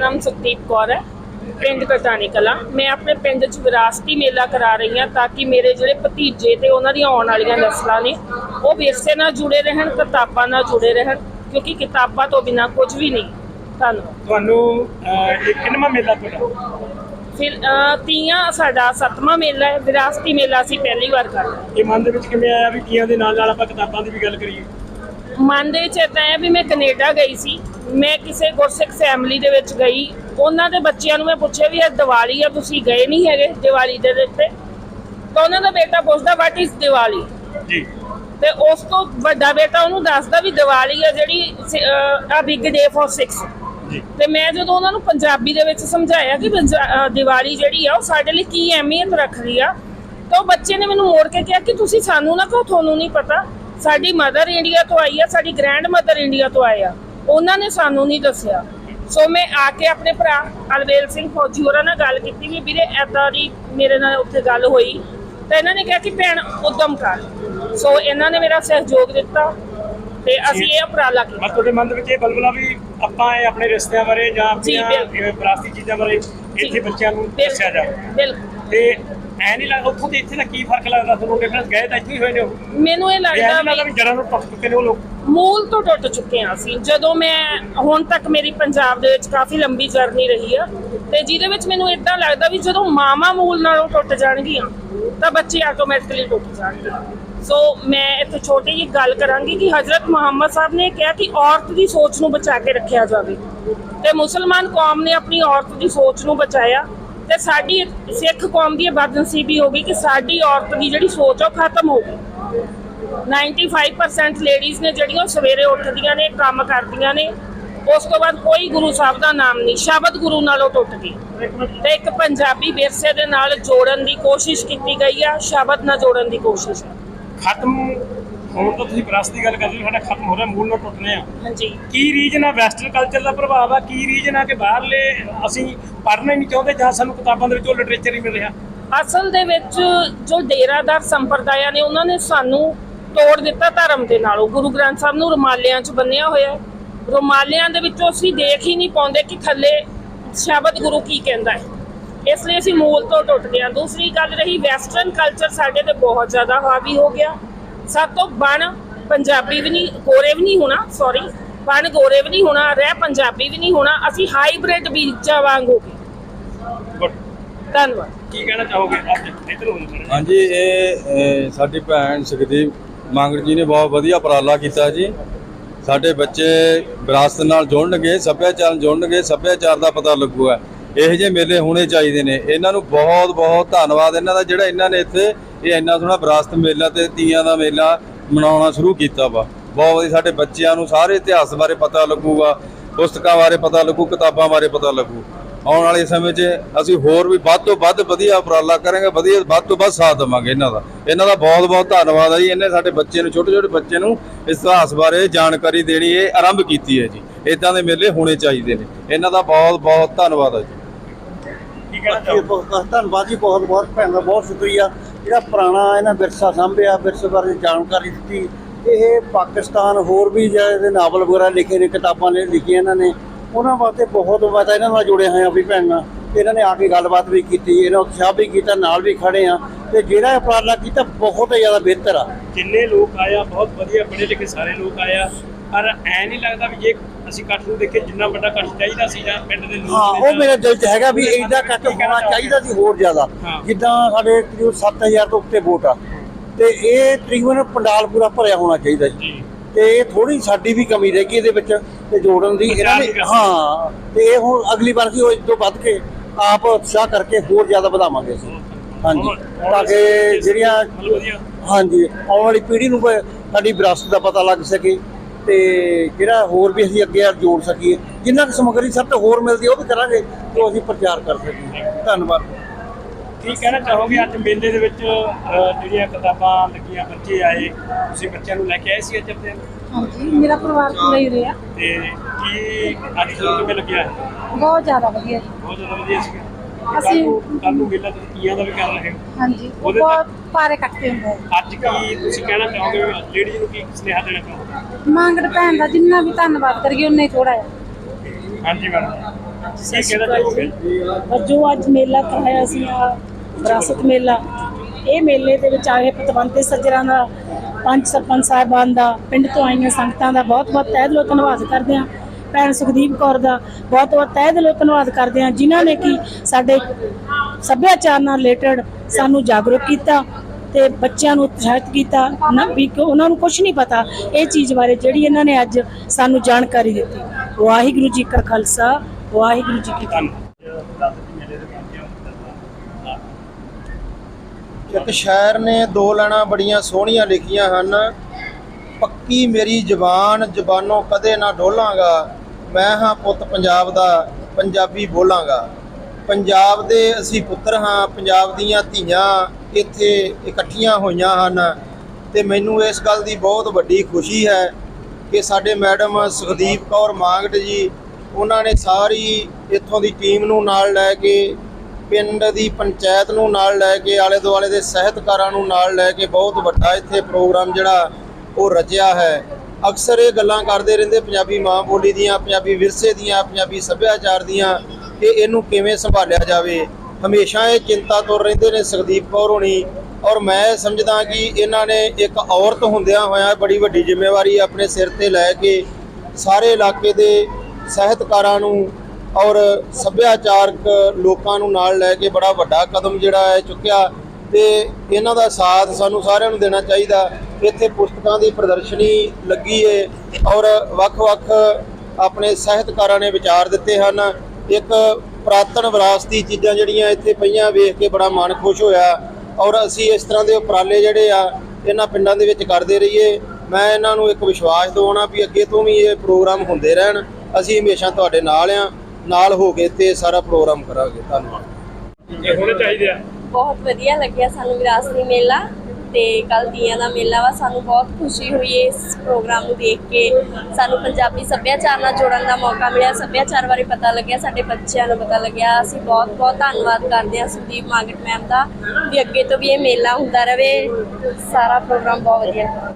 ਨਾਮ ਸੁਖਦੀਪ ਕੌਰ ਹੈ ਪਿੰਡ ਕਟਾਣੀ ਕਲਾ। ਮੈਂ ਆਪਣੇ ਪਿੰਡ 'ਚ ਵਿਰਾਸਤੀ ਮੇਲਾ ਕਰਾ ਰਹੀ ਹਾਂ ਤਾਂ ਕਿ ਮੇਰੇ ਜਿਹੜੇ ਭਤੀਜੇ ਤੇ ਉਹਨਾਂ ਦੀਆਂ ਆਉਣ ਵਾਲੀਆਂ ਨਸਲਾਂ ਨੇ ਉਹ ਵਿਰਸੇ ਨਾਲ ਜੁੜੇ ਰਹਿਣ ਕਿਤਾਬਾਂ ਨਾਲ ਜੁੜੇ ਰਹਿਣ ਕਿਉਂਕਿ ਕਿਤਾਬਾਂ ਤੋਂ ਬਿਨਾ ਕੁਝ ਵੀ ਨਹੀਂ। ਧੰਨਵਾਦ। ਤੁਹਾਨੂੰ ਇਹ ਕਿੰਨਵਾਂ ਮੇਲਾ ਤੁਹਾਡਾ? ਫਿਰ ਤੀਆਂ ਸਾਡਾ ਸੱਤਵਾਂ ਮੇਲਾ ਹੈ। ਵਿਰਾਸਤੀ ਮੇਲਾ ਅਸੀਂ ਪਹਿਲੀ ਵਾਰ ਕਰ ਰਹੇ ਹਾਂ। ਇਹ ਮਨ ਦੇ ਵਿੱਚ ਕਿਵੇਂ ਆਇਆ ਵੀ ਕੀਆਂ ਦੇ ਨਾਲ ਨਾਲ ਆਪਾਂ ਕਿਤਾਬਾਂ ਦੀ ਵੀ ਗੱਲ ਕਰੀਏ? ਮਨ ਦੇ ਵਿੱਚ ਏਦਾਂ ਹੈ ਵੀ ਮੈਂ ਕੈਨੇਡਾ ਗਈ ਸੀ ਮੈਂ ਕਿਸੇ ਗੁਰਸਿੱਖ ਫੈਮਿਲੀ ਦੇ ਵਿੱਚ ਗਈ ਉਹਨਾਂ ਦੇ ਬੱਚਿਆਂ ਨੂੰ ਮੈਂ ਪੁੱਛਿਆ ਵੀ ਇਹ ਦੀਵਾਲੀ ਆ ਤੁਸੀਂ ਗਏ ਨਹੀਂ ਹੈਗੇ ਦੀਵਾਲੀ ਦੇ ਉੱਤੇ ਤਾਂ? ਉਹਨਾਂ ਦਾ ਬੇਟਾ ਪੁੱਛਦਾ ਵਾਟ ਇਜ਼ ਦੀਵਾਲੀ? ਜੀ। ਤੇ ਉਸ ਤੋਂ ਵੱਡਾ ਬੇਟਾ ਉਹਨੂੰ ਦੱਸਦਾ ਵੀ ਦੀਵਾਲੀ ਆ ਜਿਹੜੀ ਆ big day for six G. ਤੇ ਮੈਂ ਜਦੋਂ ਉਹਨਾਂ ਨੂੰ ਪੰਜਾਬੀ ਦੇ ਵਿੱਚ ਸਮਝਾਇਆ ਕਿ ਦੀਵਾਲੀ ਜਿਹੜੀ ਆ ਉਹ ਸਾਡੇ ਲਈ ਕੀ ਅਹਿਮੀਅਤ ਰੱਖਦੀ ਆ ਤਾਂ ਉਹ ਬੱਚੇ ਨੇ ਮੈਨੂੰ ਮੋੜ ਕੇ ਕਿਹਾ ਕਿ ਤੁਸੀਂ ਸਾਨੂੰ ਨਾ ਕਹੋ ਤੁਹਾਨੂੰ ਨਹੀਂ ਪਤਾ। ਸਾਡੀ ਮਦਰ ਇੰਡੀਆ ਤੋਂ ਆਈ ਆ ਸਾਡੀ ਗ੍ਰੈਂਡ ਮਦਰ ਇੰਡੀਆ ਤੋਂ ਆਏ ਆ। ਉਹਨਾਂ ਨੇ ਸਾਨੂੰ ਨਹੀਂ ਦੱਸਿਆ। ਸੋ ਮੈਂ ਆ ਕੇ ਆਪਣੇ ਭਰਾ ਅਲਵੇਲ ਸਿੰਘ ਫੌਜੀ ਹੋਰਾਂ ਨਾਲ ਗੱਲ ਕੀਤੀ ਵੀ ਵੀਰੇ ਐਦਾਂ ਦੀ ਮੇਰੇ ਨਾਲ ਉੱਥੇ ਗੱਲ ਹੋਈ। ਤਾਂ ਇਹਨਾਂ ਨੇ ਕਿਹਾ ਕਿ ਭੈਣ ਉਦਮ ਕਰ। ਸੋ ਇਹਨਾਂ ਨੇ ਮੇਰਾ ਸਹਿਯੋਗ ਦਿੱਤਾ ਤੇ ਅਸੀਂ ਇਹ ਉਪਰਾਲਾ ਕੀਤਾ। ਮੈਂ ਤੁਹਾਡੇ ਮਨ ਦੇ ਵਿੱਚ ਇਹ ਬਲਬਲਾ ਵੀ ਆਪਾਂ ਇਹ ਆਪਣੇ ਰਿਸ਼ਤਿਆਂ ਬਾਰੇ ਜਾਂ ਆਪਣੀਆਂ ਵਿਰਾਸਤੀ ਚੀਜ਼ਾਂ ਬਾਰੇ ਇੱਥੇ ਬੱਚਿਆਂ ਨੂੰ ਦੱਸਿਆ ਜਾਵੇ। ਬਿਲਕੁਲ। ਤੇ ਐ ਨਹੀਂ ਲੱਗਦਾ ਉੱਥੋਂ ਤੇ ਇੱਥੇ ਦਾ ਕੀ ਫ਼ਰਕ ਲੱਗਦਾ ਤੁਹਾਨੂੰ? ਡਿਫਰੈਂਸ ਗਏ ਤਾਂ ਇੱਥੇ ਹੀ ਹੋਏ ਨੇ ਉਹ। ਮੈਨੂੰ ਇਹ ਇਹ ਐਂ ਲੱਗਦਾ ਨਹੀਂ ਲੱਗਦਾ ਵੀ ਵੀ ਜੜਾਂ ਨੂੰ ਟੁੱਟ ਚੁੱਕੇ ਨੇ ਉਹ ਲੋਕ। ਮੂਲ ਤੋਂ ਟੁੱਟ ਚੁੱਕੇ ਹਾਂ ਅਸੀਂ। ਜਦੋਂ ਮੈਂ ਹੁਣ ਤੱਕ ਮੇਰੀ ਪੰਜਾਬ ਦੇ ਵਿੱਚ ਕਾਫੀ ਲੰਬੀ ਜਰਨੀ ਰਹੀ ਆ ਤੇ ਜਿਹਦੇ ਵਿੱਚ ਮੈਨੂੰ ਇਦਾਂ ਲੱਗਦਾ ਵੀ ਜਦੋਂ ਮਾਮਾ ਮੂਲ ਨਾਲੋਂ ਟੁੱਟ ਜਾਣਗੀਆਂ ਤਾਂ ਬੱਚੇ ਆਟੋਮੈਟਿਕਲੀ ਟੁੱਟ ਜਾਣਗੇ। ਸੋ ਮੈਂ ਇੱਥੇ ਛੋਟੀ ਜਿਹੀ ਗੱਲ ਕਰਾਂਗੀ ਕਿ ਹਜ਼ਰਤ ਮੁਹੰਮਦ ਸਾਹਿਬ ਨੇ ਕਿਹਾ ਕਿ ਔਰਤ ਦੀ ਸੋਚ ਨੂੰ ਬਚਾ ਕੇ ਰੱਖਿਆ ਜਾਵੇ। ਤੇ ਮੁਸਲਮਾਨ ਕੌਮ ਨੇ ਆਪਣੀ ਔਰਤ ਦੀ ਸੋਚ ਨੂੰ ਬਚਾਇਆ। ਤੇ ਸਾਡੀ ਸਿੱਖ ਕੌਮ ਦੀ ਇਹ ਬਦਨਸੀਬੀ ਹੋ ਗਈ ਕਿ ਸਾਡੀ ਔਰਤ ਦੀ ਜਿਹੜੀ ਸੋਚ ਉਹ ਖਤਮ ਹੋ ਗਈ। 95% ਲੇਡੀਜ਼ ਨੇ ਜਿਹੜੀਆਂ ਉਹ ਸਵੇਰੇ ਉੱਠਦੀਆਂ ਨੇ, ਕੰਮ ਕਰਦੀਆਂ ਨੇ, ਉਸ ਤੋਂ ਬਾਅਦ ਕੋਈ ਗੁਰੂ ਸਾਹਿਬ ਦਾ ਨਾਮ ਨਹੀਂ, ਸ਼ਬਦ ਗੁਰੂ ਨਾਲੋਂ ਟੁੱਟ ਗਈ ਤੇ ਇੱਕ ਪੰਜਾਬੀ ਵਿਰਸੇ ਦੇ ਨਾਲ ਜੋੜਨ ਦੀ ਕੋਸ਼ਿਸ਼ ਕੀਤੀ ਗਈ ਆ, ਸ਼ਬਦ ਨਾਲ ਜੋੜਨ ਦੀ ਕੋਸ਼ਿਸ਼। ਖਤਮ ਹੁਣ ਤਾਂ ਤੁਸੀਂ ਵਿਰਾਸਤ ਦੀ ਗੱਲ ਕਰਦੇ ਹੋ ਸਾਡਾ ਖਤਮ ਹੋ ਰਿਹਾ ਮੂਲ ਨਾਲ ਟੁੱਟਨੇ ਆ। ਹਾਂਜੀ। ਕੀ ਰੀਜਨ ਆ? ਵੈਸਟਰਨ ਕਲਚਰ ਦਾ ਪ੍ਰਭਾਵ ਆ ਕੀ ਰੀਜਨ ਆ ਕਿ ਬਾਹਰਲੇ ਅਸੀਂ ਪੜ੍ਹਨਾ ਹੀ ਨਹੀਂ ਚਾਹੁੰਦੇ ਜਾਂ ਸਾਨੂੰ ਕਿਤਾਬਾਂ ਦੇ ਵਿੱਚ ਉਹ ਲਿਟਰੇਚਰ ਹੀ ਮਿਲ ਰਿਹਾ? ਅਸਲ ਦੇ ਵਿੱਚ ਜੋ ਡੇਰਾਦਾਰ ਸੰਪਰਦਾਇਆਂ ਨੇ ਉਹਨਾਂ ਨੇ ਸਾਨੂੰ ਤੋੜ ਦਿੱਤਾ ਧਰਮ ਦੇ ਨਾਲੋਂ। ਗੁਰੂ ਗ੍ਰੰਥ ਸਾਹਿਬ ਨੂੰ ਰੁਮਾਲਿਆਂ 'ਚ ਬੰਨਿਆ ਹੋਇਆ ਰੁਮਾਲਿਆਂ ਦੇ ਵਿੱਚੋਂ ਅਸੀਂ ਦੇਖ ਹੀ ਨਹੀਂ ਪਾਉਂਦੇ ਕਿ ਥੱਲੇ ਸ਼ਬਦ ਗੁਰੂ ਕੀ ਕਹਿੰਦਾ ਹੈ। ਇਸ ਲਈ ਅਸੀਂ ਮੂਲ ਤੋਂ ਟੁੱਟ ਗਏ ਹਾਂ। ਦੂਸਰੀ ਗੱਲ ਰਹੀ ਵੈਸਟਰਨ ਕਲਚਰ ਸਾਡੇ ਤੇ ਬਹੁਤ ਜ਼ਿਆਦਾ ਹਾਵੀ ਹੋ ਗਿਆ। ਸਭ ਤੋਂ ਬਣ ਪੰਜਾਬੀ ਵੀ ਨਹੀਂ ਗੋਰੇ ਵੀ ਨਹੀਂ ਹੋਣਾ ਸੌਰੀ ਬਣ ਗੋਰੇ ਵੀ ਨਹੀਂ ਹੋਣਾ ਰਹਿ ਪੰਜਾਬੀ ਵੀ ਨਹੀਂ ਹੋਣਾ ਅਸੀਂ ਹਾਈਬ੍ਰਿਡ ਬੀਜਾਂ ਵਾਂਗ ਹੋ ਗਏ। ਧੰਨਵਾਦ। ਕੀ ਕਹਿਣਾ ਚਾਹੋਗੇ? ਅੱਜ ਇੱਧਰ ਹੋ ਜਾਓ ਹਾਂਜੀ ਇਹ ਅਹ, ਸਾਡੀ ਭੈਣ ਸੁਖਦੀਪ ਮੰਗੜ ਜੀ ਨੇ ਬਹੁਤ ਵਧੀਆ ਉਪਰਾਲਾ ਕੀਤਾ ਜੀ। ਸਾਡੇ ਬੱਚੇ ਵਿਰਾਸਤ ਨਾਲ ਜੁੜਨਗੇ ਸੱਭਿਆਚਾਰ ਨਾਲ ਜੁੜਨਗੇ ਸੱਭਿਆਚਾਰ ਦਾ ਪਤਾ ਲੱਗੂਗਾ। ਇਹੋ ਜਿਹੇ ਮੇਲੇ ਹੋਣੇ ਚਾਹੀਦੇ ਨੇ। ਇਹਨਾਂ ਨੂੰ ਬਹੁਤ ਬਹੁਤ ਧੰਨਵਾਦ। ਇਹਨਾਂ ਦਾ ਜਿਹੜਾ ਇਹਨਾਂ ਨੇ ਇੱਥੇ ਇਹ ਇੰਨਾ ਸੋਹਣਾ ਵਿਰਾਸਤ ਮੇਲਾ ਤੇ ਤੀਆਂ ਦਾ ਮੇਲਾ ਮਨਾਉਣਾ ਸ਼ੁਰੂ ਕੀਤਾ ਵਾ। ਬਹੁਤ ਵਧੀਆ ਸਾਡੇ ਬੱਚਿਆਂ ਨੂੰ ਸਾਰੇ ਇਤਿਹਾਸ ਬਾਰੇ ਪਤਾ ਲੱਗੂਗਾ, ਪੁਸਤਕਾਂ ਬਾਰੇ ਪਤਾ ਲੱਗੂ, ਕਿਤਾਬਾਂ ਬਾਰੇ ਪਤਾ ਲੱਗੂ। ਆਉਣ ਵਾਲੇ ਸਮੇਂ 'ਚ ਅਸੀਂ ਹੋਰ ਵੀ ਵੱਧ ਤੋਂ ਵੱਧ ਵਧੀਆ ਉਪਰਾਲਾ ਕਰਾਂਗੇ, ਵਧੀਆ ਵੱਧ ਤੋਂ ਵੱਧ ਸਾਥ ਦੇਵਾਂਗੇ ਇਹਨਾਂ ਦਾ। ਇਹਨਾਂ ਦਾ ਬਹੁਤ ਬਹੁਤ ਧੰਨਵਾਦ ਹੈ ਜੀ, ਇਹਨੇ ਸਾਡੇ ਬੱਚੇ ਨੂੰ ਛੋਟੇ ਛੋਟੇ ਬੱਚੇ ਨੂੰ ਇਤਿਹਾਸ ਬਾਰੇ ਜਾਣਕਾਰੀ ਦੇਣੀ ਇਹ ਆਰੰਭ ਕੀਤੀ ਹੈ ਜੀ। ਇਦਾਂ ਦੇ ਮੇਲੇ ਹੋਣੇ ਚਾਹੀਦੇ ਨੇ। ਇਹਨਾਂ ਦਾ ਬਹੁਤ ਬਹੁਤ ਧੰਨਵਾਦ ਹੈ ਜੀ। ਕੀ ਕਹਿਣਾ ਧੰਨਵਾਦ ਜੀ ਬਹੁਤ ਬਹੁਤ ਭੈਣ ਦਾ ਬਹੁਤ ਸ਼ੁਕਰੀਆ। ਜਿਹੜਾ ਪੁਰਾਣਾ ਇਹਨਾਂ ਵਿਰਸਾ ਸਾਂਭਿਆ, ਵਿਰਸੇ ਬਾਰੇ ਜਾਣਕਾਰੀ ਦਿੱਤੀ। ਇਹ ਪਾਕਿਸਤਾਨ ਹੋਰ ਵੀ ਜਿਹੜੇ ਨਾਵਲ ਵਗੈਰਾ ਲਿਖੇ ਨੇ, ਕਿਤਾਬਾਂ ਨੇ ਲਿਖੀਆਂ ਇਹਨਾਂ ਨੇ। ਉਹਨਾਂ ਵਾਸਤੇ ਬਹੁਤ ਮੈਂ ਤਾਂ ਇਹਨਾਂ ਨਾਲ ਜੁੜੇ ਹੋਏ ਆ ਵੀ ਭੈਣ ਨਾਲ ਇਹਨਾਂ ਨੇ ਆ ਕੇ ਗੱਲਬਾਤ ਵੀ ਕੀਤੀ, ਇਹਨਾਂ ਉਤਸ਼ਾਹ ਵੀ ਕੀਤਾ, ਨਾਲ ਵੀ ਖੜੇ ਆ। ਤੇ ਜਿਹੜਾ ਇਹ ਉਪਰਾਲਾ ਕੀਤਾ ਬਹੁਤ ਜ਼ਿਆਦਾ ਬਿਹਤਰ ਆ। ਜਿੰਨੇ ਲੋਕ ਆਇਆ ਬਹੁਤ ਵਧੀਆ ਪੜ੍ਹੇ ਲਿਖੇ ਸਾਰੇ ਲੋਕ ਆਇਆ ਪਰ ਐ ਨਹੀਂ ਲੱਗਦਾ ਵੀ ਜੇ ਅਸੀਂ ਇਕੱਠ ਨੂੰ ਦੇਖੇ ਜਿੰਨਾ ਵੱਡਾ ਇਕੱਠ ਚਾਹੀਦਾ ਸੀ ਜਾਂ ਪਿੰਡ ਦੇ ਲੋਕ ਹਾਂ ਉਹ ਮੇਰੇ ਦਿਲ 'ਚ ਹੈਗਾ ਵੀ ਇਹਦਾ ਇਕੱਠ ਹੋਣਾ ਚਾਹੀਦਾ ਸੀ ਹੋਰ ਜ਼ਿਆਦਾ। ਜਿੱਦਾਂ ਸਾਡੇ ਕਰੀਬ 7000 ਤੋਂ ਉੱਤੇ ਵੋਟ ਆ। ਤੇ ਇਹ ਤਕਰੀਬਨ ਪੰਡਾਲ ਪੂਰਾ ਭਰਿਆ ਹੋਣਾ ਚਾਹੀਦਾ ਜੀ। ਤੇ ਇਹ ਥੋੜੀ ਸਾਡੀ ਵੀ ਕਮੀ ਰਹਿ ਗਈ ਇਹਦੇ ਵਿੱਚ ਤੇ ਜੋੜਨ ਦੀ। ਇਹਨਾਂ ਨੇ ਹਾਂ ਤੇ ਇਹ ਹੁਣ ਅਗਲੀ ਵਾਰ ਸੀ ਉਹ ਇਸ ਤੋਂ ਵੱਧ ਕੇ ਆਪ ਉਤਸ਼ਾਹ ਕਰਕੇ ਹੋਰ ਜ਼ਿਆਦਾ ਵਧਾਵਾਂਗੇ ਅਸੀਂ। ਹਾਂਜੀ। ਤਾਂ ਕਿ ਜਿਹੜੀਆਂ ਹਾਂਜੀ ਆਉਣ ਵਾਲੀ ਪੀੜ੍ਹੀ ਨੂੰ ਸਾਡੀ ਵਿਰਾਸਤ ਦਾ ਪਤਾ ਲੱਗ ਸਕੇ ਤੇ ਜਿਹੜਾ ਹੋਰ ਵੀ ਅਸੀਂ ਅੱਗੇ ਜੋੜ ਸਕੀਏ। ਜਿੰਨਾ ਕੁ ਸਮੱਗਰੀ ਸਭ ਤੋਂ ਹੋਰ ਮਿਲਦੀ ਉਹ ਵੀ ਕਰਾਂਗੇ ਜੋ ਅਸੀਂ ਪ੍ਰਚਾਰ ਕਰ ਸਕੀਏ। ਧੰਨਵਾਦ। ਕੀ ਕਹਿਣਾ ਚਾਹੋਗੇ? ਅੱਜ ਮੇਲੇ ਦੇ ਵਿੱਚ ਜਿਹੜੀਆਂ ਕਿਤਾਬਾਂ ਲੱਗੀਆਂ ਬੱਚੇ ਆਏ ਤੁਸੀਂ ਬੱਚਿਆਂ ਨੂੰ ਲੈ ਕੇ ਆਏ ਸੀ ਅੱਜ ਆਪਣੇ? ਹਾਂਜੀ ਮੇਰਾ ਪਰਿਵਾਰ ਪੂਰਾ ਹੀ ਰਿਹਾ। ਤੇ ਕੀ ਅੱਜ ਤੁਹਾਨੂੰ ਕਿਵੇਂ ਲੱਗਿਆ? ਬਹੁਤ ਜ਼ਿਆਦਾ ਵਧੀਆ ਜੀ। ਬਹੁਤ ਜ਼ਿਆਦਾ ਵਧੀਆ ਸੀ। ਅਸੀਂ- ਕੱਲ ਨੂੰ ਮੇਲਾ ਤੁਸੀਂ ਕੀਆਂ ਦਾ ਵੀ ਕਰ ਰਹੇ ਹੋ। ਹਾਂਜੀ ਉਹਦੇ ਬਹੁਤ ਭਾਰੇ ਇਕੱਠੇ ਹੁੰਦੇ ਆ। ਅੱਜ ਕੀ ਤੁਸੀਂ ਕਹਿਣਾ ਚਾਹੋਗੇ ਲੇਡੀਜ਼ ਨੂੰ ਕੀ ਸੁਨੇਹਾ ਦੇਣਾ ਚਾਹੋਗੇ? ਮੰਗੜ ਭੈਣ ਦਾ ਜਿੰਨਾ ਵੀ ਧੰਨਵਾਦ ਕਰੀਏ ਉਨਾ ਹੀ ਥੋੜਾ ਹੈ ਹਾਂਜੀ ਮੈਡਮ। ਕੀ ਕਹਿਣਾ ਚਾਹੋਗੇ? ਵਜੋਂ ਅੱਜ ਮੇਲਾ ਕਰਾਇਆ ਸੀ ਆ ਵਿਰਾਸਤ ਮੇਲਾ ਇਹ ਮੇਲੇ ਦੇ ਵਿੱਚ ਆਏ ਪਤਵੰਤੇ ਸੱਜਰਾਂ ਦਾ ਪੰਜ ਸਰਪੰਚ ਸਾਹਿਬਾਨ ਦਾ ਪਿੰਡ ਤੋਂ ਆਈਆਂ ਸੰਗਤਾਂ ਦਾ ਬਹੁਤ ਬਹੁਤ ਤਹਿ ਦਿਲੋਂ ਧੰਨਵਾਦ ਕਰਦੇ ਹਾਂ। ਭੈਣ ਸੁਖਦੀਪ ਕੌਰ ਦਾ ਬਹੁਤ ਬਹੁਤ ਤਹਿ ਦਿਲੋਂ ਧੰਨਵਾਦ ਕਰਦੇ ਹਾਂ, ਜਿਨ੍ਹਾਂ ਨੇ ਕਿ ਸਾਡੇ ਸੱਭਿਆਚਾਰ ਨਾਲ ਰਿਲੇਟਡ ਸਾਨੂੰ ਜਾਗਰੂਕ ਕੀਤਾ ਤੇ ਬੱਚਿਆਂ ਨੂੰ ਉਤਸ਼ਾਹਿਤ ਕੀਤਾ। ਨਾ ਵੀ ਉਹਨਾਂ ਨੂੰ ਕੁਝ ਨਹੀਂ ਪਤਾ ਇਹ ਚੀਜ਼ ਬਾਰੇ ਜਿਹੜੀ ਇਹਨਾਂ ਨੇ ਅੱਜ ਸਾਨੂੰ ਜਾਣਕਾਰੀ ਦਿੱਤੀ। ਵਾਹਿਗੁਰੂ ਜੀ ਕਾ ਖਾਲਸਾ, ਵਾਹਿਗੁਰੂ ਜੀ ਕੀ ਫਤਿਹ। ਇੱਕ ਸ਼ਾਇਰ ਨੇ ਦੋ ਲਾਣਾ ਬੜੀਆਂ ਸੋਹਣੀਆਂ ਲਿਖੀਆਂ ਹਨ, ਪੱਕੀ ਮੇਰੀ ਜ਼ਬਾਨ ਜ਼ਬਾਨੋਂ ਕਦੇ ਨਾ ਡੋਲਾਂਗਾ। ਮੈਂ ਹਾਂ ਪੁੱਤ ਪੰਜਾਬ ਦਾ, ਪੰਜਾਬੀ ਬੋਲਾਂਗਾ। ਪੰਜਾਬ ਦੇ ਅਸੀਂ ਪੁੱਤਰ ਹਾਂ, ਪੰਜਾਬ ਦੀਆਂ ਧੀਆਂ ਇੱਥੇ ਇਕੱਠੀਆਂ ਹੋਈਆਂ ਹਨ ਤੇ ਮੈਨੂੰ ਇਸ ਗੱਲ ਦੀ ਬਹੁਤ ਵੱਡੀ ਖੁਸ਼ੀ ਹੈ ਕਿ ਸਾਡੇ ਮੈਡਮ ਸੁਖਦੀਪ ਕੌਰ ਮਾਂਗਟ ਜੀ, ਉਹਨਾਂ ਨੇ ਸਾਰੀ ਇੱਥੋਂ ਦੀ ਟੀਮ ਨੂੰ ਨਾਲ ਲੈ ਕੇ, ਪਿੰਡ ਦੀ ਪੰਚਾਇਤ ਨੂੰ ਨਾਲ ਲੈ ਕੇ, ਆਲੇ ਦੁਆਲੇ ਦੇ ਸਾਹਿਤਕਾਰਾਂ ਨੂੰ ਨਾਲ ਲੈ ਕੇ ਬਹੁਤ ਵੱਡਾ ਇੱਥੇ ਪ੍ਰੋਗਰਾਮ ਜਿਹੜਾ ਉਹ ਰਚਿਆ ਹੈ। ਅਕਸਰ ਇਹ ਗੱਲਾਂ ਕਰਦੇ ਰਹਿੰਦੇ ਪੰਜਾਬੀ ਮਾਂ ਬੋਲੀ ਦੀਆਂ, ਪੰਜਾਬੀ ਵਿਰਸੇ ਦੀਆਂ, ਪੰਜਾਬੀ ਸੱਭਿਆਚਾਰ ਦੀਆਂ ਕਿ ਇਹਨੂੰ ਕਿਵੇਂ ਸੰਭਾਲਿਆ ਜਾਵੇ। ਹਮੇਸ਼ਾ ਇਹ ਚਿੰਤਾ ਤੁਰ ਰਹਿੰਦੇ ਨੇ ਸੁਖਦੀਪ ਕੌਰ ਹੋਣੀ ਔਰ ਮੈਂ ਸਮਝਦਾ ਕਿ ਇਹਨਾਂ ਨੇ ਇੱਕ ਔਰਤ ਹੁੰਦਿਆਂ ਹੋਇਆ ਬੜੀ ਵੱਡੀ ਜ਼ਿੰਮੇਵਾਰੀ ਆਪਣੇ ਸਿਰ ਤੇ ਲੈ ਕੇ ਸਾਰੇ ਇਲਾਕੇ ਦੇ ਸਾਹਿਤਕਾਰਾਂ ਨੂੰ ਔਰ ਸੱਭਿਆਚਾਰਕ ਲੋਕਾਂ ਨੂੰ ਨਾਲ ਲੈ ਕੇ ਬੜਾ ਵੱਡਾ ਕਦਮ ਜਿਹੜਾ ਹੈ ਚੁੱਕਿਆ। ਤੇ ਇਹਨਾਂ ਦਾ ਸਾਥ ਸਾਨੂੰ ਸਾਰਿਆਂ ਨੂੰ ਦੇਣਾ ਚਾਹੀਦਾ। ਇੱਥੇ ਪੁਸਤਕਾਂ ਦੀ ਪ੍ਰਦਰਸ਼ਨੀ ਲੱਗੀ ਏ ਔਰ ਵੱਖ-ਵੱਖ ਆਪਣੇ ਸਾਹਿਤਕਾਰਾਂ ਨੇ ਵਿਚਾਰ ਦਿੱਤੇ ਹਨ। ਇੱਕ ਪ੍ਰਾਤਨ ਵਿਰਾਸਤੀ ਚੀਜ਼ਾਂ ਜਿਹੜੀਆਂ ਇੱਥੇ ਪਈਆਂ ਵੇਖ ਕੇ ਬੜਾ ਮਨ ਖੁਸ਼ ਹੋਇਆ ਔਰ ਅਸੀਂ ਇਸ ਤਰ੍ਹਾਂ ਦੇ ਉਪਰਾਲੇ ਜਿਹੜੇ ਆ, ਇਹਨਾਂ ਪਿੰਡਾਂ ਦੇ ਵਿੱਚ ਕਰਦੇ ਰਹੀਏ। ਮੈਂ ਇਹਨਾਂ ਨੂੰ ਇੱਕ ਵਿਸ਼ਵਾਸ ਦਿਵਾਉਣਾ ਵੀ ਅੱਗੇ ਤੋਂ ਵੀ ਇਹ ਪ੍ਰੋਗਰਾਮ ਹੁੰਦੇ ਰਹਿਣ। ਅਸੀਂ ਹਮੇਸ਼ਾ ਤੁਹਾਡੇ ਨਾਲ ਆ। ਨਾਲ ਹੋ ਕੇ ਤੇ ਸਾਰਾ ਪ੍ਰੋਗਰਾਮ ਕਰਾਂਗੇ। ਧੰਨਵਾਦ। ਇਹ ਹੋਣੇ ਚਾਹੀਦੇ ਆ। ਬਹੁਤ ਵਧੀਆ ਲੱਗਿਆ ਸਾਨੂੰ ਵਿਰਾਸਤੀ ਮੇਲਾ ਤੇ ਕੱਲ ਦੀਆਂ ਦਾ ਮੇਲਾ ਵਾ। ਸਾਨੂੰ ਬਹੁਤ ਖੁਸ਼ੀ ਹੋਈ ਇਸ ਪ੍ਰੋਗਰਾਮ ਨੂੰ ਦੇਖ ਕੇ। ਸਾਨੂੰ ਪੰਜਾਬੀ ਸੱਭਿਆਚਾਰ ਨਾਲ ਜੋੜਨ ਦਾ ਮੌਕਾ ਮਿਲਿਆ। ਸੱਭਿਆਚਾਰ ਬਾਰੇ ਪਤਾ ਲੱਗਿਆ, ਸਾਡੇ ਬੱਚਿਆਂ ਨੂੰ ਪਤਾ ਲੱਗਿਆ। ਅਸੀਂ ਬਹੁਤ ਬਹੁਤ ਧੰਨਵਾਦ ਕਰਦੇ ਹਾਂ ਸੁਦੀਪ ਮਾਗਟ ਮੈਮ ਦਾ ਵੀ ਅੱਗੇ ਤੋਂ ਵੀ ਇਹ ਮੇਲਾ ਹੁੰਦਾ ਰਹੇ ਸਾਰਾ ਪ੍ਰੋਗਰਾਮ ਬਹੁਤ ਵਧੀਆ।